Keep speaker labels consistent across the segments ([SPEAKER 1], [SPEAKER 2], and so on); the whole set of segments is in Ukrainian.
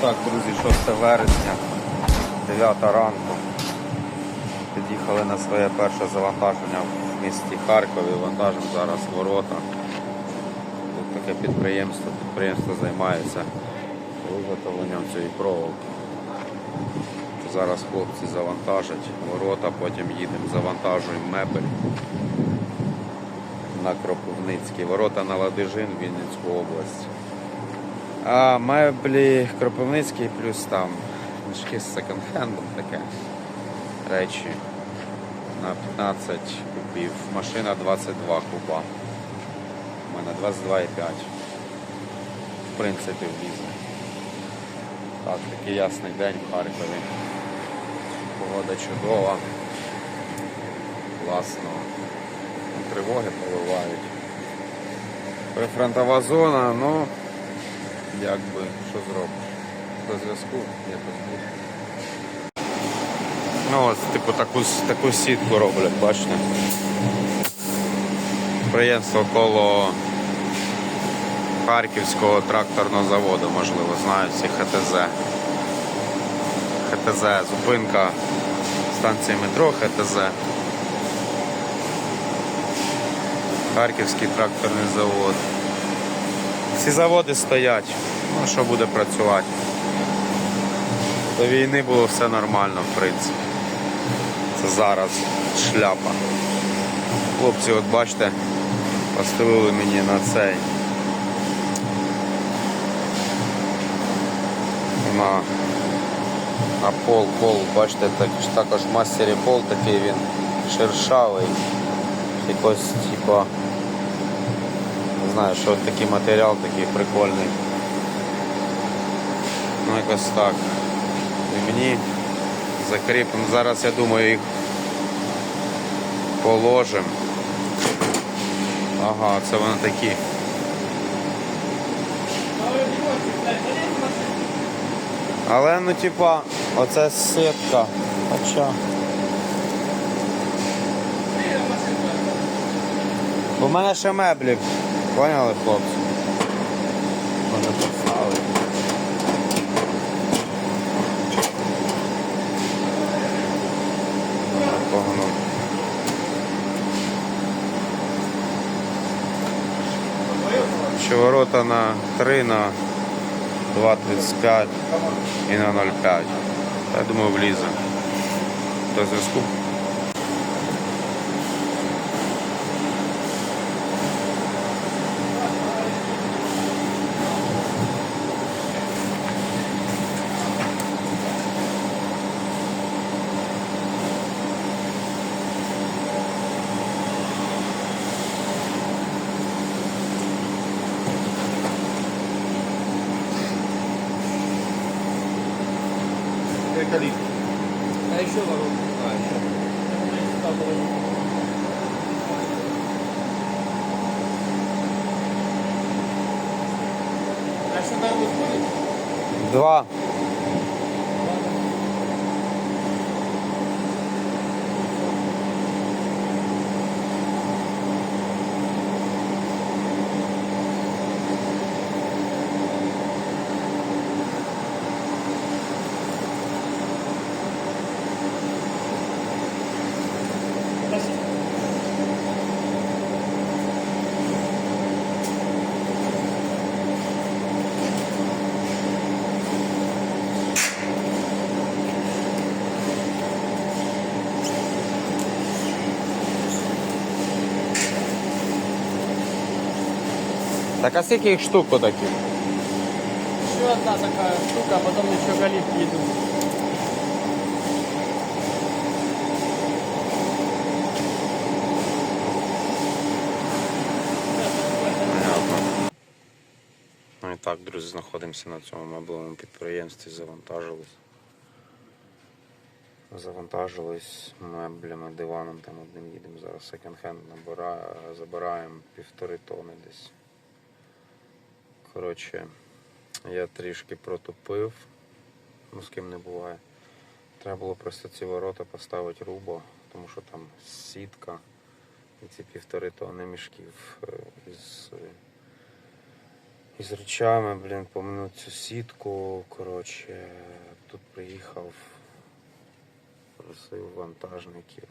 [SPEAKER 1] Так, друзі, 6 вересня, 9 ранку. Під'їхали на своє перше завантаження в місті Харкові. Вантажимо зараз ворота. Тут таке підприємство. Підприємство займається виготовленням цієї проволоки. Зараз хлопці завантажать ворота, потім їдемо, завантажуємо мебель на Кропивницький. Ворота на Ладижин, Вінницьку область. А меблі Кропивницький плюс там мішки з секонд-хендом таке. Речі на 15 кубів. Машина 22 куба. У мене 22,5. В принципі, влізе. Так, такий ясний день в Харкові. Погода чудова. Класно. Тривоги поливають. Прифронтова зона, ну якби що зробиш? До зв'язку якось буде. Ну ось, типу, таку, таку сітку роблять, бачите. Підприємство коло Харківського тракторного заводу, можливо, знають всі ХТЗ. ХТЗ, зупинка станції метро ХТЗ. Харківський тракторний завод. Всі заводи стоять. Ну, що буде працювати? До війни було все нормально, в принципі. Це зараз шляпа. Хлопці, от бачите, постелили мені на цей. На, на пол, пол, бачите, так, також мастері пол такий він шершавий. Якось типа не знаю, що такий матеріал такий прикольний. Ну якось так. Мені закріпимо. Зараз я думаю їх положимо. Ага, це вони такі. Але ну типа, оце сітка. Хоча. У мене ще меблі. Поняли, хлопці? Може поставити. Погано. Ще ворота на 3 на 2,35 і на 0,5. Я думаю, влізе. До зв'язку.
[SPEAKER 2] Ворот. А. Сюда положу. А его ходит?
[SPEAKER 1] Два. Так а скільки їх штук таких?
[SPEAKER 2] Еще одна такая штука, а потом еще галифки идут.
[SPEAKER 1] Ну і так, друзі, знаходимося на цьому меблевому підприємстві, завантажились. Завантажились меблями, диваном, там одним їдемо. Зараз секонд-хенд забираємо півтори тони десь. Коротше, я трішки протупив, ну з ким не буває. Треба було просто ці ворота поставити рубо, тому що там сітка і ці півтори тони мішків е, із, із речами, блін, поминуть цю сітку. Коротше, тут приїхав, просив вантажників.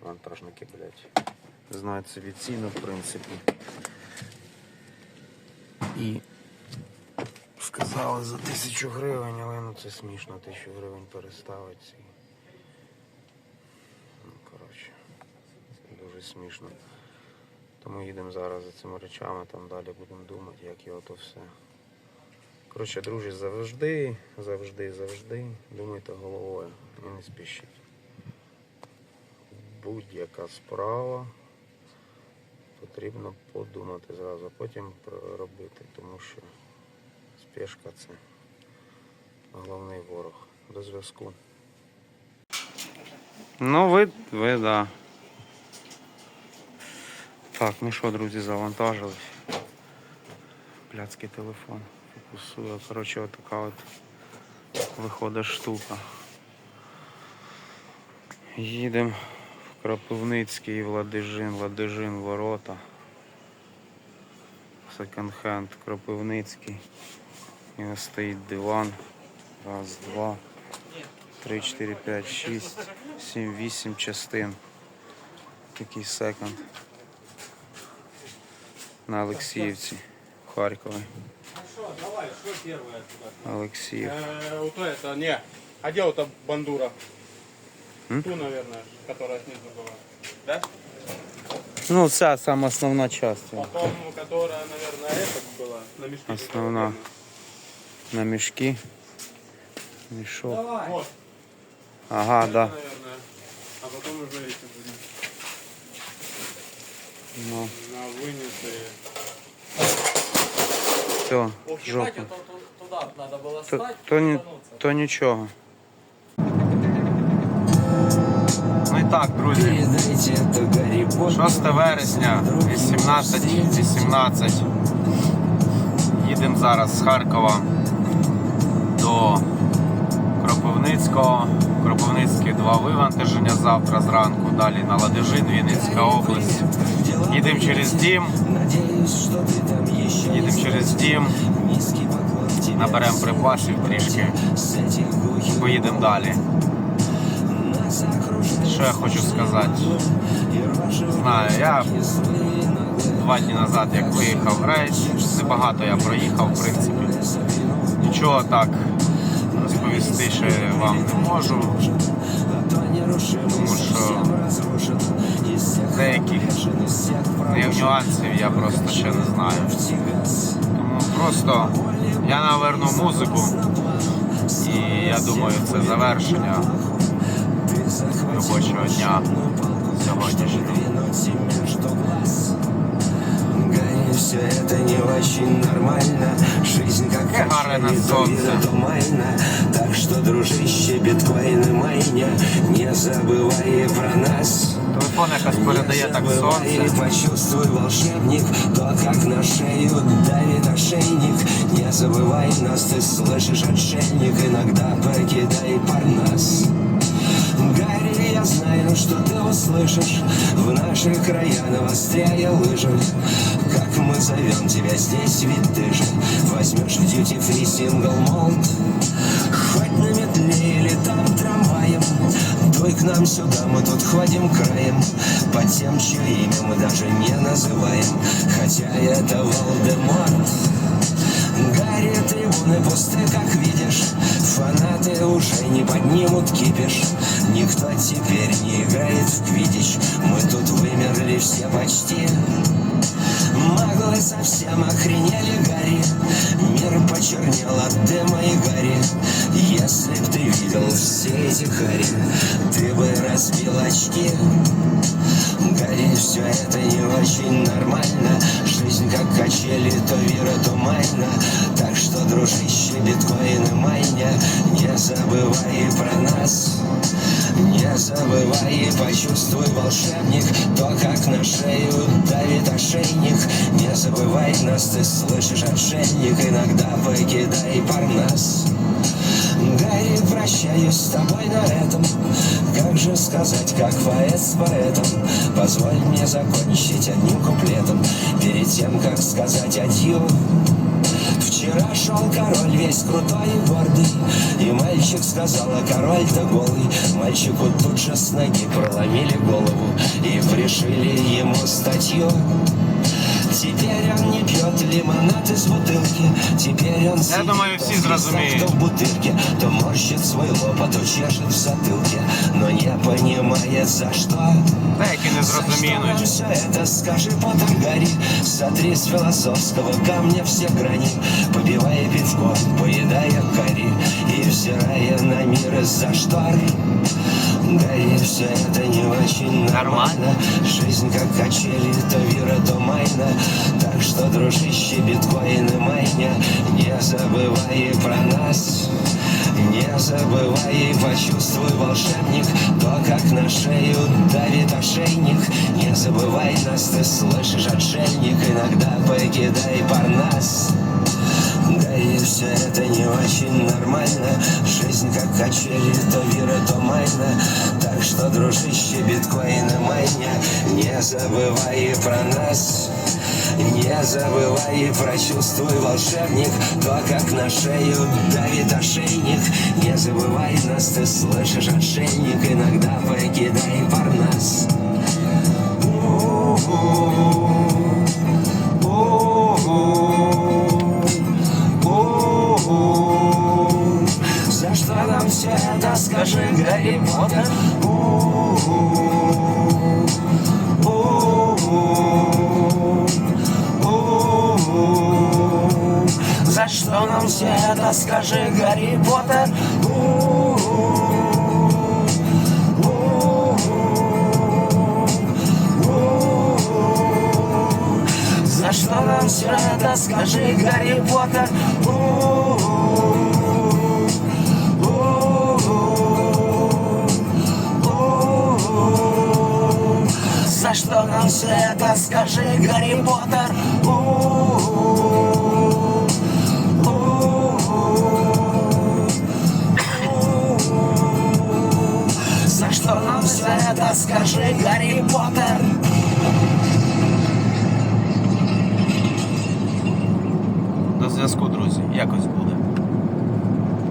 [SPEAKER 1] Вантажники, блядь, знають собі ціну, в принципі. І сказали за тисячу гривень, але ну це смішно, тисячу гривень переставити. Ну, коротше, дуже смішно. Тому їдемо зараз за цими речами, там далі будемо думати, як його то все. Коротше, друзі, завжди, завжди, завжди думайте головою і не спішіть. Будь-яка справа потрібно подумати зразу, потім робити, тому що спешка це головний ворог. До зв'язку. Ну, ви, ви, да. Так, ну що, друзі, завантажились. Пляцький телефон фокусує. Коротше, отака от виходить штука. Їдемо в Кропивницький, Владижин, Владижин, ворота. Секонд-хенд, Кропивницький. І ось стоїть диван. Раз, два, три, чотири, п'ять, шість, сім, вісім частин. Такий секонд на Олексіївці, в Харкові.
[SPEAKER 2] Хорошо, давай, что первое туда?
[SPEAKER 1] Олексіїв.
[SPEAKER 2] Э, вот это, не. А где вот эта бандура?
[SPEAKER 1] М?
[SPEAKER 2] Ту, наверное, которая снизу была. Да?
[SPEAKER 1] Ну, ця сама основна частина.
[SPEAKER 2] Потом, которая, наверное, эта была. На мешке.
[SPEAKER 1] Основна. На мішки. Мішок.
[SPEAKER 2] Давай. Вот,
[SPEAKER 1] Ага,
[SPEAKER 2] это,
[SPEAKER 1] да.
[SPEAKER 2] наверное. А потом уже эти будем.
[SPEAKER 1] Ну,
[SPEAKER 2] На вынятые.
[SPEAKER 1] все,
[SPEAKER 3] Ох,
[SPEAKER 1] жопа.
[SPEAKER 3] ебать, а то ту- туда надо было
[SPEAKER 1] То,
[SPEAKER 3] стать,
[SPEAKER 1] то, ні,
[SPEAKER 3] ебануться.
[SPEAKER 1] то нічого. Ну і так, друзі.
[SPEAKER 4] Передайте это Гарри Поттеру.
[SPEAKER 1] 6 вересня, 18.18. Їдемо зараз з Харкова до Кропивницького. Кропивницький два вивантаження завтра зранку. Далі на Ладижин, Вінницька область. Їдемо через дім,
[SPEAKER 4] Надеюсь, что ты там еще не
[SPEAKER 1] їдемо через дім,
[SPEAKER 4] Низкий поклон тебе
[SPEAKER 1] наберемо припасів трішки
[SPEAKER 4] с этих
[SPEAKER 1] і
[SPEAKER 4] глухих
[SPEAKER 1] поїдемо далі.
[SPEAKER 4] нас окружили
[SPEAKER 1] Що я хочу сказати?
[SPEAKER 4] и рожи
[SPEAKER 1] Знаю, я
[SPEAKER 4] злые иногда
[SPEAKER 1] два дні назад, як виїхав в рейс, небагато я проїхав, в принципі. Нічого так розповісти ще вам не можу.
[SPEAKER 4] А то нерушимый
[SPEAKER 1] Потому що
[SPEAKER 4] совсем разрушен Из всех
[SPEAKER 1] деяких
[SPEAKER 4] бешен, из всех
[SPEAKER 1] не- нюансів я просто ще не знаю.
[SPEAKER 4] тягас
[SPEAKER 1] Тому просто я наверну музику і я думаю, це завершення
[SPEAKER 4] Ты захватил
[SPEAKER 1] Робочого дня. Сьогоднішнього.
[SPEAKER 4] Все это не очень нормально Жизнь как то майна Так что, дружище, биткоины майня Не забывай про нас
[SPEAKER 1] Телефон якось так
[SPEAKER 4] почувствуй, волшебник То, как на шею давит ошейник Не забывай нас, ты слышишь, отшельник Иногда покидай парнас. Гарри, я знаю, что ты услышишь. В наши края навостряя лыжи Как мы зовем тебя здесь, ведь ты же Возьмешь в дьюти фри сингл молд Хоть на метле или там трамваем Дуй к нам сюда, мы тут ходим краем. По тем, чье имя мы даже не называем Хотя это Волдеморт. Гарри, трибуны пусты, как видишь Фанаты уже не поднимут кипиш. Никто теперь не играет в квидич. Мы тут вымерли все почти. Маглы совсем охренели, Гарри. Мир почернел от дыма и гари. Если б ты видел все эти хари Ты бы разбил очки. Гарри, все это не очень нормально. Жизнь как качели, то вира, то майна дружище, биткоины майня Не забывай про нас. Не забывай почувствуй, волшебник То, как на шею давит ошейник. Не забывай нас, ты слышишь, отшельник. Иногда покидай парнас Гарри, прощаюсь с тобой на этом. Как же сказать, как поэт с поэтом? Позволь мне закончить одним куплетом. Перед тем, как сказать адью Вчера шел король весь крутой и гордый. И мальчик сказал, а король-то голый Мальчику тут же с ноги проломили голову И пришили ему статью. Теперь лимонад из бутылки Теперь он сидит
[SPEAKER 1] думаю, всі
[SPEAKER 4] то
[SPEAKER 1] зрозуміють.
[SPEAKER 4] то в бутылке То морщит свой лоб, а то чешет в затылке Но не понимает за что
[SPEAKER 1] Та які не зрозуміють.
[SPEAKER 4] все это скажи потом гори Сотри с философского камня все грани Побивая пивко, поедая кори И взирая на мир из-за штор Гори, все это не очень нормально. Жизнь как качели, то вира, то майна Так что, дружище, биткоин и майня. Не забывай и про нас. Не забывай и почувствуй, волшебник, то, как на шею давит ошейник. Не забывай нас, ты слышишь, отшельник, иногда покидай парнас. Да как качели, то вира, то майна. Так что, дружище, биткоин и майня. Не забывай про нас. Не забывай и прочувствуй, волшебник. То, как на шею давит ошейник. Не забывай нас, ты слышишь, отшельник. Иногда покидай парнас. За Поттер? За что нам все это, скажи, Гарри Поттер? За что нам все это, скажи, Гарри Поттер? За что нам все это, скажи, Гарри Поттер? За что нам все это, скажи, Гарри Поттер?
[SPEAKER 1] До зв'язку, друзі. Якось буде.